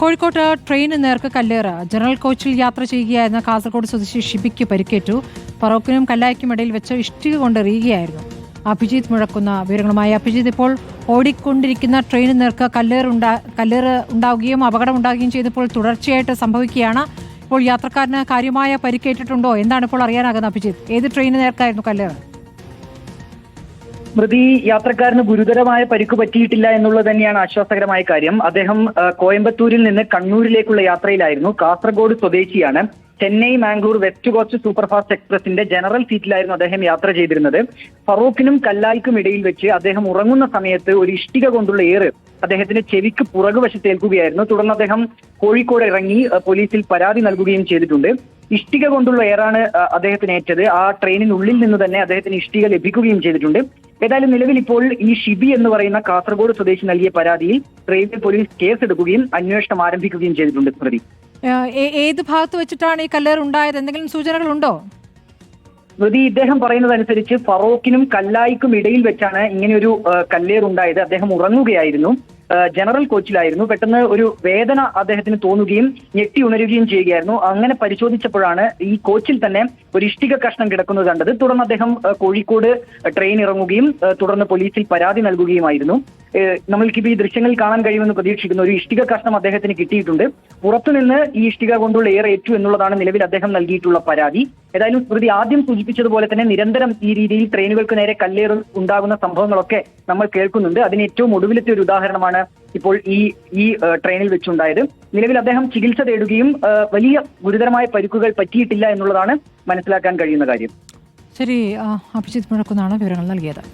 കോഴിക്കോട്ട് ട്രെയിന് നേർക്ക് കല്ലേറ്. ജനറൽ കോച്ചിൽ യാത്ര ചെയ്യുകയായിരുന്ന കാസർഗോഡ് സ്വദേശി ഷിബിക്ക് പരിക്കേറ്റു. ഫറോക്കിനും കല്ലായ്ക്കും ഇടയിൽ വെച്ച് ഇഷ്ടിക കൊണ്ട് എറിയുകയായിരുന്നു. അഭിജിത്ത് മുഴക്കുന്ന വിവരങ്ങളുമായി അഭിജിത്ത് ഇപ്പോൾ ഓടിക്കൊണ്ടിരിക്കുന്ന ട്രെയിന് നേർക്ക് കല്ലേറ് കല്ലേറ് ഉണ്ടാവുകയും അപകടം ഉണ്ടാവുകയും ചെയ്തപ്പോൾ തുടർച്ചയായിട്ട് സംഭവിക്കുകയാണ്. ഇപ്പോൾ യാത്രക്കാരന് കാര്യമായ പരിക്കേറ്റിട്ടുണ്ടോ? എന്താണ് ഇപ്പോൾ അറിയാനാകുന്നത് അഭിജിത്ത്? ഏത് ട്രെയിന് നേർക്കായിരുന്നു കല്ലേറ്? സ്മൃതി യാത്രക്കാരന് ഗുരുതരമായ പരിക്ക് പറ്റിയിട്ടില്ല എന്നുള്ളത് തന്നെയാണ് ആശ്വാസകരമായ കാര്യം. അദ്ദേഹം കോയമ്പത്തൂരിൽ നിന്ന് കണ്ണൂരിലേക്കുള്ള യാത്രയിലായിരുന്നു. കാസർഗോഡ് സ്വദേശിയാണ്. Chennai Mangalore West Coast superfast എക്സ്പ്രസിന്റെ general സീറ്റിലായിരുന്നു അദ്ദേഹം യാത്ര ചെയ്തിരുന്നത്. ഫറൂഖിനും കല്ലാൽക്കും ഇടയിൽ വെച്ച് അദ്ദേഹം ഉറങ്ങുന്ന സമയത്ത് ഒരു ഇഷ്ടിക കൊണ്ടുള്ള ഏറ് അദ്ദേഹത്തിന്റെ ചെവിക്ക് പുറകുവശത്തേൽക്കുകയായിരുന്നു തുടർന്ന് അദ്ദേഹം കോഴിക്കോട് ഇറങ്ങി പോലീസിൽ പരാതി നൽകുകയും ചെയ്തിട്ടുണ്ട്. ഇഷ്ടിക കൊണ്ടുള്ള എയറാണ് അദ്ദേഹത്തിന് ഏറ്റത്. ആ ട്രെയിനിനുള്ളിൽ നിന്ന് തന്നെ അദ്ദേഹത്തിന് ഇഷ്ടിക ലഭിക്കുകയും ചെയ്തിട്ടുണ്ട്. ഏതായാലും നിലവിൽ ഇപ്പോൾ ഈ ഷിബി എന്ന് പറയുന്ന കാസർഗോഡ് സ്വദേശി നൽകിയ പരാതിയിൽ റെയിൽവേ പോലീസ് കേസ് എടുക്കുകയും അന്വേഷണം ആരംഭിക്കുകയും ചെയ്തിട്ടുണ്ട് പ്രതി. ഏത് ഭാഗത്ത് വെച്ചിട്ടാണ് ഈ കല്ലേർ ഉണ്ടായത്? എന്തെങ്കിലും സൂചനകളുണ്ടോ? പ്രതി ഇദ്ദേഹം പറയുന്നതനുസരിച്ച് ഫറോക്കിനും കല്ലായിക്കും ഇടയിൽ വെച്ചാണ് ഇങ്ങനെയൊരു കല്ലേർ ഉണ്ടായത് അദ്ദേഹം ഉറങ്ങുകയായിരുന്നു. ജനറൽ കോച്ചിലായിരുന്നു. പെട്ടെന്ന് ഒരു വേദന അദ്ദേഹത്തിന് തോന്നുകയും ഞെട്ടി ഉണരുകയും ചെയ്യുകയായിരുന്നു. അങ്ങനെ പരിശോധിച്ചപ്പോഴാണ് ഈ കോച്ചിൽ തന്നെ ഒരു ഇഷ്ടിക കഷ്ണം കിടക്കുന്നത് കണ്ടത്. തുടർന്ന് അദ്ദേഹം കോഴിക്കോട് ട്രെയിൻ ഇറങ്ങുകയും തുടർന്ന് പോലീസിൽ പരാതി നൽകുകയുമായിരുന്നു. നമ്മൾക്കിപ്പോൾ ഈ ദൃശ്യങ്ങൾ കാണാൻ കഴിയുമെന്ന് പ്രതീക്ഷിക്കുന്നു. ഒരു ഇഷ്ടിക കഷ്ണം അദ്ദേഹത്തിന് കിട്ടിയിട്ടുണ്ട്. പുറത്തുനിന്ന് ഈ ഇഷ്ടിക കൊണ്ടുള്ള എയർ ഏറ്റു എന്നുള്ളതാണ് നിലവിൽ അദ്ദേഹം നൽകിയിട്ടുള്ള പരാതി. ഏതായാലും സ്മൃതി ആദ്യം സൂചിപ്പിച്ചതുപോലെ തന്നെ നിരന്തരം ഈ രീതിയിൽ ട്രെയിനുകൾക്ക് നേരെ കല്ലേറ് ഉണ്ടാകുന്ന സംഭവങ്ങളൊക്കെ നമ്മൾ കേൾക്കുന്നുണ്ട്. അതിന് ഏറ്റവും ഒടുവിലത്തെ ഒരു ഉദാഹരണമാണ് ഇപ്പോൾ ഈ ഈ ട്രെയിനിൽ വെച്ചുണ്ടായത്. നിലവിൽ അദ്ദേഹം ചികിത്സ തേടുകയും വലിയ ഗുരുതരമായ പരിക്കുകൾ പറ്റിയിട്ടില്ല എന്നുള്ളതാണ് മനസ്സിലാക്കാൻ കഴിയുന്ന കാര്യം. ശരി അഭിജിത് മുഴക്കുന്നാണ് വിവരങ്ങൾ നൽകിയത്.